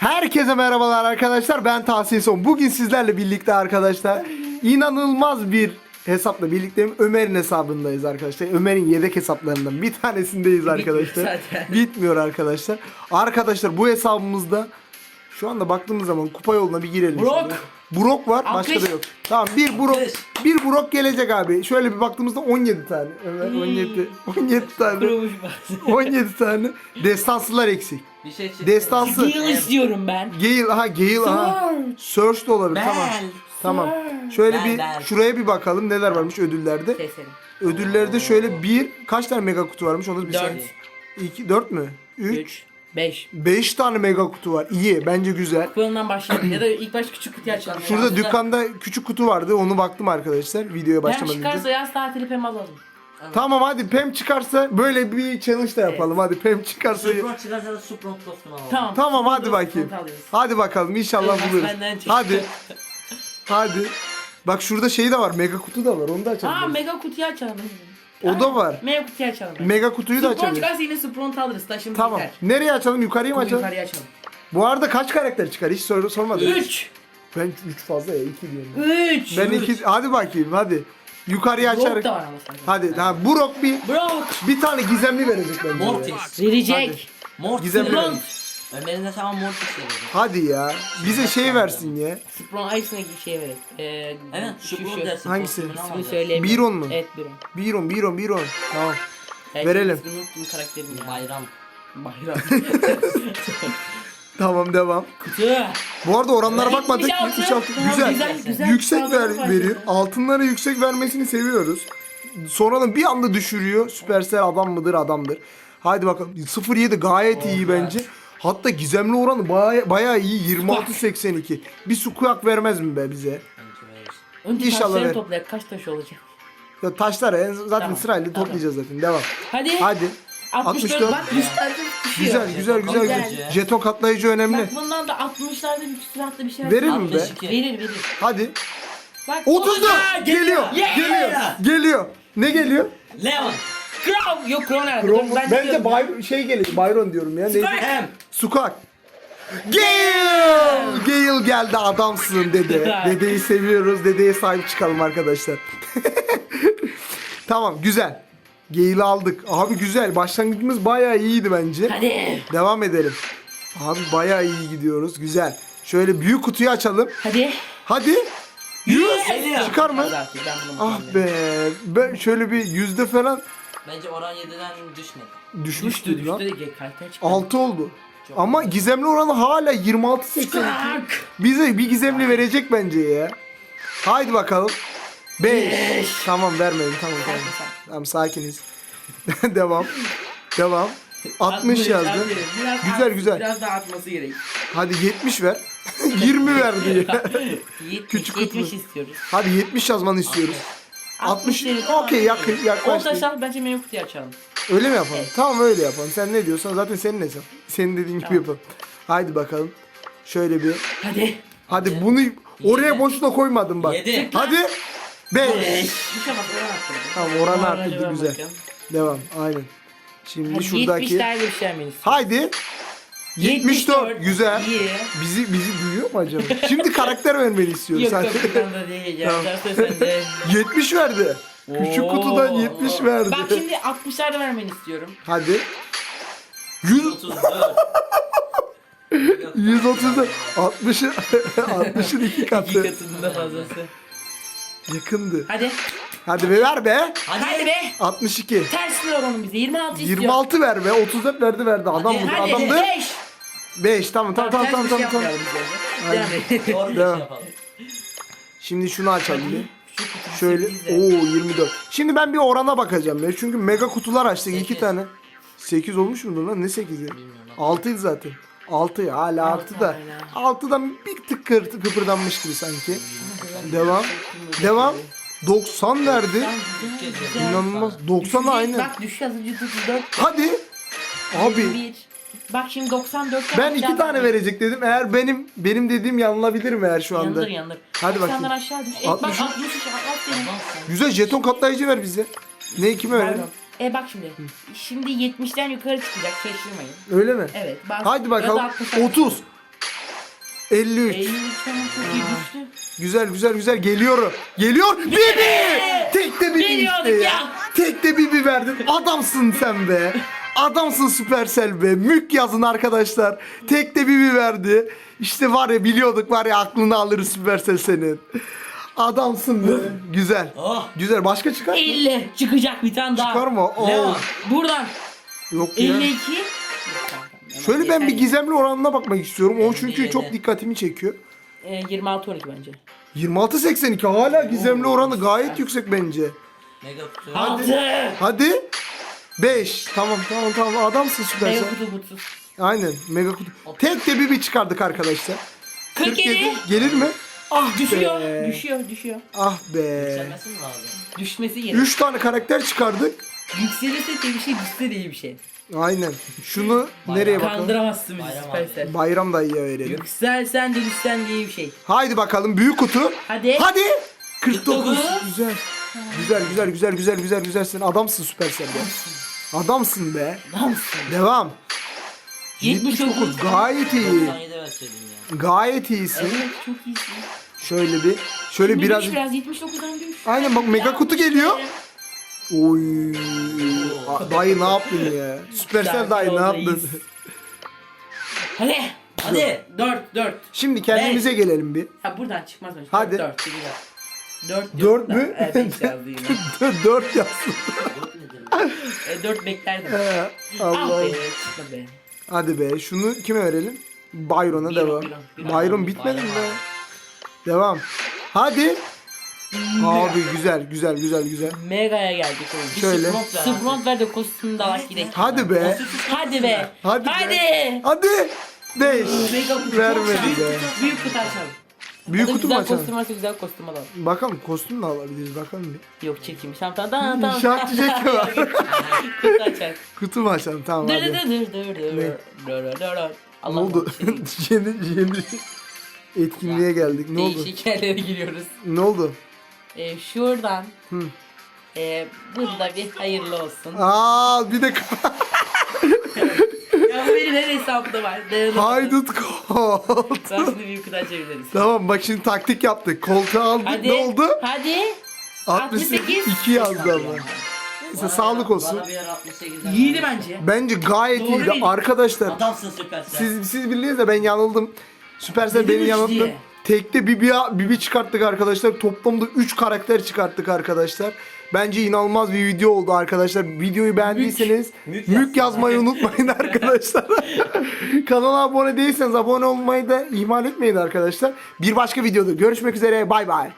Herkese merhabalar arkadaşlar. Ben Tahsin Son. Bugün sizlerle birlikte arkadaşlar inanılmaz bir hesapla birlikteyim. Ömer'in hesabındayız arkadaşlar. Ömer'in yedek hesaplarından bir tanesindeyiz arkadaşlar. Bitmiyor arkadaşlar. Arkadaşlar bu hesabımızda şu anda baktığımız zaman kupa yoluna bir girelim. Brok. şöyle. Brok var, başka Alkış. da yok. Tamam bir Brok, Alkış. bir Brok gelecek abi. Şöyle bir baktığımızda 17 tane. Ömer 17 17 tane. Kurumuş bak. 17 tane. Destansılar eksik. Bir şey çıktı. Destansı. Yıl istiyorum ben. Gale aha Gale aha. Search de olabilir Ben. tamam. Tamam. Şöyle Ben, bir ben. şuraya bir bakalım neler varmış ödüllerde. Keselim. Ödüllerde şöyle bir kaç tane mega kutu varmış onu bir Dört. saniye. 2 4 mü? 3 3, 5. 5 tane mega kutu var. İyi bence güzel. Fırından başlayalım ya da ilk baş küçük kutuyu açalım. Şurada dükkanda küçük kutu vardı. Onu baktım arkadaşlar videoya Hem başlamadan çıkarsa önce. yaz tatili pem alalım. Tamam hadi Pem çıkarsa böyle bir challenge da yapalım. Hadi Pem çıkarsa. Supron çıkarsa da Supron kostümü alalım. Tamam. Tamam hadi bakayım. Hadi bakalım inşallah buluruz. benden çıktı. Hadi. Hadi. Bak şurada şey de var. Mega kutu da var. Onu da Aa açalım. mega kutuyu açalım. O da var. Mega kutuyu açalım. Mega kutuyu da Supron açalım. çıkarsa yine Supron alırız. Taşımız Tamam. biter. Nereye açalım? Yukarıya mı açalım? yukarıya açalım. Bu arada kaç karakter çıkar? Hiç sor sormadım. 3. Ben 3 fazla ya 2 diyorum. 3. Ben 2 hadi bakayım hadi. Yukarıya Rock açarak. da var ama sanki. Hadi tamam Brok bir Brock. bir tane gizemli verecek bence. Mortis. Verecek. Mortis. Gizemli Supron. verecek. Ömer'in de tamam Mortis verecek. Hadi ya. Bize şey versin ya. Supron Ayısı'na gibi şey verir. Ee, Evet şu Supron şu. dersin. Hangisi? İsmini söyleyeyim. Biron mu? Evet Biron. Biron Biron Biron. Tamam. Belki Verelim. ismini unuttum karakterini ya. Bayram. Bayram. Tamam devam. Kutu. Bu arada oranlara bakmadık. 76. 76. Tamam, Güzel. güzel, güzel. Yüksek ver, fazla. verir. Altınları yüksek vermesini seviyoruz. Sonradan bir anda düşürüyor. Supercell adam mıdır adamdır. Haydi bakalım. 07 gayet iyi bence. Hatta gizemli oranı baya, bayağı iyi. 26.82. Bir sukuyak vermez mi be bize? Önce İnşallah taşları ver. toplayak. Kaç taş olacak? Ya taşlar en- zaten Tamam, sırayla tamam. toplayacağız zaten. Devam. Hadi. Hadi. 64. 64. Bak 100 tane düşüyor. Güzel güzel güzel. Güzel. güzel. Jeton katlayıcı önemli. Bak bundan da 60'larda bir küsuratlı bir şey Verir mi be? 62. Verir verir. Hadi. Bak 34 olacak, geliyor. Yeah! Geliyor. Geliyor. Ne geliyor? Leon. Crow. Yok Crow nerede? Krom, Dur, ben bence diyorum. Bay, şey geliyor. Byron diyorum ya. Neydi? Hem. Sukak. Gale! Gale geldi adamsın dede. Dedeyi seviyoruz. Dedeye sahip çıkalım arkadaşlar. tamam güzel. Gale'i aldık. Abi güzel. Başlangıcımız bayağı iyiydi bence. Hadi. Devam edelim. Abi bayağı iyi gidiyoruz. Güzel. Şöyle büyük kutuyu açalım. Hadi. Hadi. Yüz. Geliyor. Çıkar mı? Zaten ben bunu Ah be. Ben şöyle bir yüzde falan Bence oran 7'den düşmedi. düşmüştü Düştü lan. düştü de kaliteye çıktı. 6 oldu. Ama gizemli oranı hala 26.82. Krak. Bize bir gizemli verecek bence ya. Haydi bakalım. 5. Tamam vermeyin tamam tamam. Tamam sakiniz. Devam. Devam. 60 yazdı. aferin. Biraz Güzel, at- güzel. Biraz daha atması gerek. Hadi 70 ver. 20 verdi ya. 70, Küçük 70 kutu. istiyoruz. Hadi 70 yazmanı istiyoruz. 60. Okey yakın 10 yaklaştık. bence meyve kutuyu açalım. Öyle mi yapalım? Tamam öyle yapalım. Sen ne diyorsan zaten senin hesap. Senin dediğin gibi yapalım. Haydi bakalım. Şöyle bir. Hadi. Hadi bunu oraya boşuna koymadım bak. Yedi. Hadi. 5. Bir şey bak oran arttırdım. Tamam oranı arttırdı güzel. Devam aynen. Şimdi Hadi şuradaki. 70 tane bir vermeniz. Haydi. 74. Güzel. İyi. Bizi bizi duyuyor mu acaba? Şimdi karakter vermeni istiyor Yok sen. yok değil. Ya. Tamam. Zaten sen de. 70 verdi. Küçük Oo. kutudan 70 verdi. Bak şimdi 60'lar da vermeni istiyorum. Hadi. 100 34. 130 60'ı 60'ın iki İki katı. katının da fazlası. Yakındı. Hadi. Hadi be ver be. Hadi, Hadi. be. 62. Tersine oranı bize. 26 istiyor. 26 ver be. 34 verdi verdi. Adam mıdır? Hadi Adamdı. 5. 5. Tamam tamam tamam tamam tamam. tamam. Et. Doğru şey yapalım. Şimdi şunu açalım bir. Şöyle. Oo 24. Şimdi ben bir orana bakacağım ya. Çünkü mega kutular açtık iki Sekiz. tane. 8 olmuş mudur lan? Ne 8'i? 6'ydı zaten. 6 ya hala Altı, artı da. aynen. 6'dan bir tık kıpırdanmış gibi sanki. Devam. Devam. 90 verdi. İnanılmaz. 90 aynı. Bak düşüyor az önce 34. Hadi. Abi 21. Bak şimdi 94. ben iki tane verecek dedim. Eğer benim benim dediğim yanılabilir mi eğer şu anda? Yandır yandır. Hadi bakayım. 90'lar aşağı düş. E, 63. bak 63 aferin. Güzel jeton katlayıcı ver bize. Ne kime verelim? Pardon. E bak şimdi. Şimdi 70'den yukarı çıkacak şaşırmayın. Öyle mi? Evet. Bak, Haydi bakalım. ya da 60'a 30. 53. 53 tamam çok iyi düştü. Güzel güzel güzel geliyor. Geliyor. Bibi! Tek de Bibi Geliyorduk işte ya. ya. Tek de Bibi verdin. Adamsın sen be. Adamsın Supercell be. Mük yazın arkadaşlar. Tek de Bibi verdi. İşte var ya biliyorduk var ya aklını alırız Supercell senin. Adamsın be. Güzel. Oh. Güzel. Başka çıkar mı? 50 çıkacak bir tane daha. Çıkar mı? Oo. Leon. Buradan Yok ya. 52. Şöyle ben bir gizemli oranına bakmak istiyorum. O çünkü 57. çok dikkatimi çekiyor. Ee, 26 12 bence. 26.82 hala gizemli oranı gayet yüksek bence. Mega kutu. Hadi. 6. Hadi. 5. Tamam tamam tamam adamsın süper Mega sen. kutu kutu. Aynen mega kutu. Tek de bir bir çıkardık arkadaşlar. 47. Gelir mi? Ah düşüyor. be. Düşüyor düşüyor. Ah be. Yükselmesi mi lazım? Düşmesi gerekiyor. 3 tane karakter çıkardık. Yükselirse de bir şey düşse de iyi bir şey. Aynen. Şunu nereye bakalım? Kandıramazsın bizi Bayram Supercell. Bayram dayıya verelim. Yükselsen de düşsen de iyi bir şey. Haydi bakalım büyük kutu. Hadi. Hadi. 49. 49. Güzel. Güzel güzel güzel güzel güzel güzel sen adamsın Supercell be. Adamsın be. Adamsın. Devam. 79. 79 gayet iyi. 97 verseydin ya. Gayet iyisin. Evet çok iyisin. Şöyle bir şöyle biraz biraz 79'dan düş. Aynen bak mega kutu geliyor. Oy. Dayı ne yaptın ya? Supercell dayı ne yaptın? Hadi. Hadi. 4 4. Şimdi kendimize gelelim bir. Ha buradan çıkmaz mı? Hadi. 4 4 Dört mü? Evet yazdı yine. 4 yazsın. Dört nedir? E, 4 beklerdim. Ah Allah. Hadi be şunu kime verelim? Byron'a Byron, devam. Byron, bitmedi mi. Devam. Hadi. Abi güzel güzel güzel güzel. Mega'ya geldik oğlum. Şöyle. Spront ver. De kostümünü de alak gidelim. Hadi be. Hadi be. Hadi. Hadi. Hadi. 5. Mega kutu çok Vermedi be. Büyük kutu açalım. Büyük kutu mu açalım? kostüm varsa güzel kostüm alalım. Bakalım kostüm de alabiliriz bakalım bir. Yok çekeyim. Tamam tamam tamam. İnşaatçı Jack'i var. Kutu açar. Kutu mu açalım tamam Dır hadi. Ne? Dır dır dır dır. Ne oldu? Yeni yeni etkinliğe geldik. Ne oldu? Değişik yerlere giriyoruz. Ne oldu? Ee, şuradan. Hı. Ee, bunda bir hayırlı olsun. Aa bir de ya bu benim her hesapta var. Dayanamadım. haydut kolt. Ben şimdi büyük kutu açabiliriz. tamam bak şimdi taktik yaptık. Koltuğu aldık Hadi. ne oldu? Hadi. 68 2 yazdı ama. Neyse sağlık olsun. Bana bir yer 68 İyiydi bence. Bence gayet Doğru iyiydi bildik. arkadaşlar. Adamsın süpersen. Siz siz bilirsiniz de ben yanıldım. Süpersel beni üç yanılttı. diye. Tekte Bibi, Bibi çıkarttık arkadaşlar. Toplamda 3 karakter çıkarttık arkadaşlar. Bence inanılmaz bir video oldu arkadaşlar. Videoyu beğendiyseniz Mük mük, yazmayı unutmayın arkadaşlar. Kanala abone değilseniz abone olmayı da ihmal etmeyin arkadaşlar. Bir başka videoda görüşmek üzere. Bay bay.